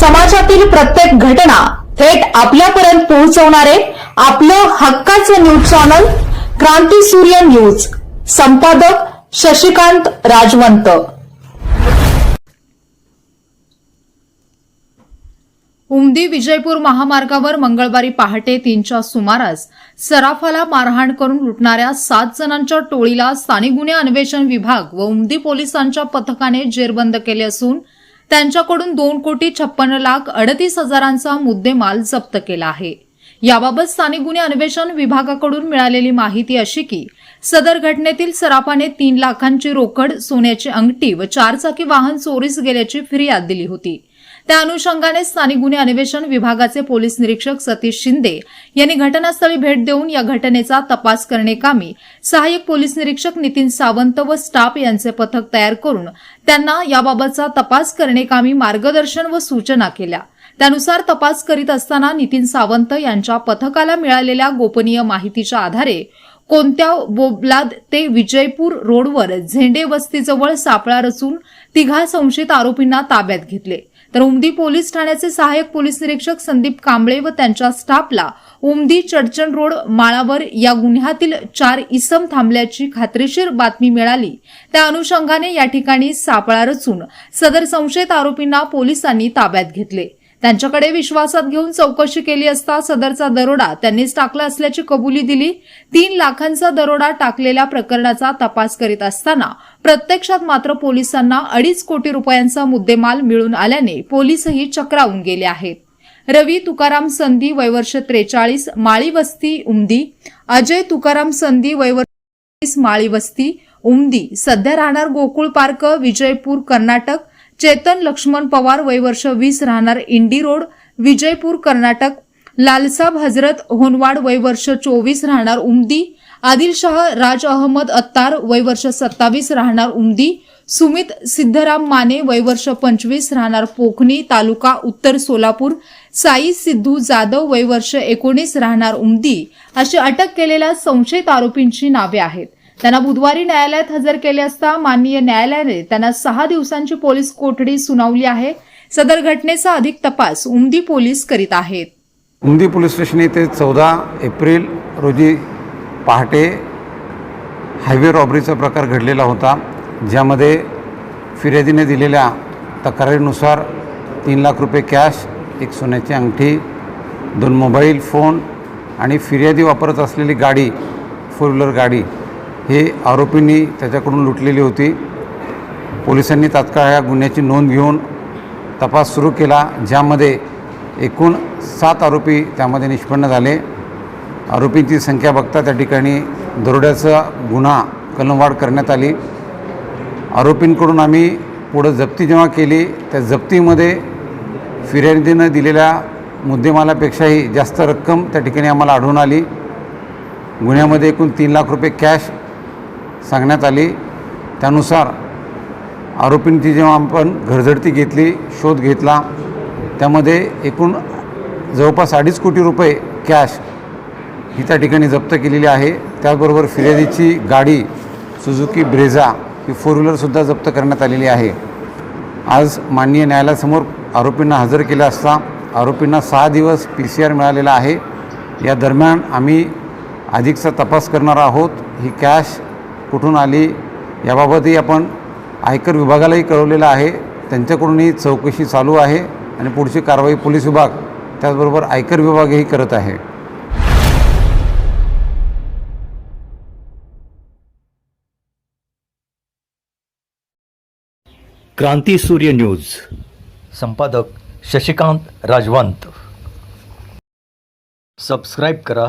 समाजातील प्रत्येक घटना थेट आपल्यापर्यंत पोहोचवणारे आपलं हक्काचं न्यूज चॅनल क्रांती सूर्य न्यूज. संपादक शशिकांत राजवंत. उमदी विजयपूर महामार्गावर मंगळवारी पहाटे तीनच्या सुमारास सराफाला मारहाण करून लुटणाऱ्या सात जणांच्या टोळीला स्थानिक गुन्हे अन्वेषण विभाग व उमदी पोलिसांच्या पथकाने जेरबंद केले असून त्यांच्याकडून दोन कोटी छप्पन्न लाख अडतीस हजारांचा मुद्देमाल जप्त केला आहे. याबाबत स्थानिक गुन्हे अन्वेषण विभागाकडून मिळालेली माहिती अशी की सदर घटनेतील सराफाने तीन लाखांची रोकड सोन्याची अंगठी व चारचाकी वाहन चोरीस गेल्याची फिर्याद दिली होती. त्या अनुषंगाने स्थानिक गुन्हे अन्वेषण विभागाचे पोलीस निरीक्षक सतीश शिंदे यांनी घटनास्थळी भेट देऊन या घटनेचा तपास करण्याकामी सहाय्यक पोलीस निरीक्षक नितीन सावंत व स्टाफ यांचे पथक तयार करून त्यांना याबाबतचा तपास करण्याकामी मार्गदर्शन व सूचना केल्या. त्यानुसार तपास करीत असताना नितीन सावंत यांच्या पथकाला मिळालेल्या गोपनीय माहितीच्या आधारे कोणत्या बोबलाद ते विजयपूर रोडवर झेंडे वस्तीजवळ सापळा रचून तिघा संशयित आरोपींना ताब्यात घेतले. तर उमदी पोलीस ठाण्याचे सहाय्यक पोलीस निरीक्षक संदीप कांबळे व त्यांच्या स्टाफला उमदी चडचण रोड माळावर या गुन्ह्यातील चार इसम थांबल्याची खात्रीशीर बातमी मिळाली. त्या अनुषंगाने या ठिकाणी सापळा रचून सदर संशयित आरोपींना पोलिसांनी ताब्यात घेतले. त्यांच्याकडे विश्वासात घेऊन चौकशी केली असता सदरचा दरोडा त्यांनीच टाकला असल्याची कबुली दिली. तीन लाखांचा दरोडा टाकलेल्या प्रकरणाचा तपास करीत असताना प्रत्यक्षात मात्र पोलिसांना अडीच कोटी रुपयांचा मुद्देमाल मिळून आल्याने पोलीसही चक्रावून गेले आहेत. रवी तुकाराम संधी वयवर्ष त्रेचाळीस माळी वस्ती उमदी. अजय तुकाराम संधी वयवर्ष माळी वस्ती उमदी. सध्या राहणार गोकुळ पार्क विजयपूर कर्नाटक. चेतन लक्ष्मण पवार वयवर्ष वीस राहणार इंडी रोड विजयपूर कर्नाटक. लालसाब हजरत होनवाड वयवर्ष चोवीस राहणार उमदी. आदिलशाह राज अहमद अत्तार वयवर्ष सत्तावीस राहणार उमदी. सुमित सिद्धराम माने वयवर्ष पंचवीस राहणार पोखनी तालुका उत्तर सोलापूर. साई सिद्धू जाधव वयवर्ष एकोणीस राहणार उमदी. अशी अटक केलेल्या संशयित आरोपींची नावे आहेत. त्यांना बुधवारी न्यायालयात हजर केले असता माननीय न्यायालयाने त्यांना सहा दिवसांची पोलीस कोठडी सुनावली आहे. सदर घटनेचा अधिक तपास उमदी पोलीस करीत आहेत. उमदी पोलीस स्टेशन येथे चौदा एप्रिल रोजी पहाटे हायवे रॉबरीचा प्रकार घडलेला होता ज्यामध्ये फिर्यादीने दिलेल्या तक्रारीनुसार तीन लाख रुपये कॅश एक सोन्याची अंगठी दोन मोबाईल फोन आणि फिर्यादी वापरत असलेली गाडी फोर व्हीलर गाडी हे आरोपींनी त्याच्याकडून लुटलेली होती. पोलिसांनी तात्काळ या गुन्ह्याची नोंद घेऊन तपास सुरू केला ज्यामध्ये एकूण सात आरोपी त्यामध्ये निष्पन्न झाले. आरोपींची संख्या बघता त्या ठिकाणी दरोड्याचा गुन्हा कलमवाढ करण्यात आली. आरोपींकडून आम्ही पुढं जप्ती जेव्हा केली त्या जप्तीमध्ये फिर्यादीनं दिलेल्या मुद्देमालापेक्षाही जास्त रक्कम त्या ठिकाणी आम्हाला आढळून आली. गुन्ह्यामध्ये एकूण तीन लाख रुपये कॅश सांगण्यात आली. त्यानुसार आरोपींची जेव्हा आपण घरझडती घेतली शोध घेतला त्यामध्ये एकूण जवळपास अडीच कोटी रुपये कॅश ही त्या ठिकाणी जप्त केलेली आहे. त्याचबरोबर फिर्यादीची गाडी सुझुकी ब्रेझा ही फोर व्हीलरसुद्धा जप्त करण्यात आलेली आहे. आज माननीय न्यायालयासमोर आरोपींना हजर केले असता आरोपींना सहा दिवस पी सी आर मिळालेला आहे. या दरम्यान आम्ही अधिकचा तपास करणार आहोत. ही कॅश कुठून आली याबाबतही आपण आयकर विभागालाही कळवलेलं आहे. त्यांच्याकडूनही चौकशी चालू आहे आणि पुढची कारवाई पोलीस विभाग त्याचबरोबर आयकर विभागही करत आहे. क्रांती सूर्य न्यूज. संपादक शशिकांत राजवंत. सबस्क्राईब करा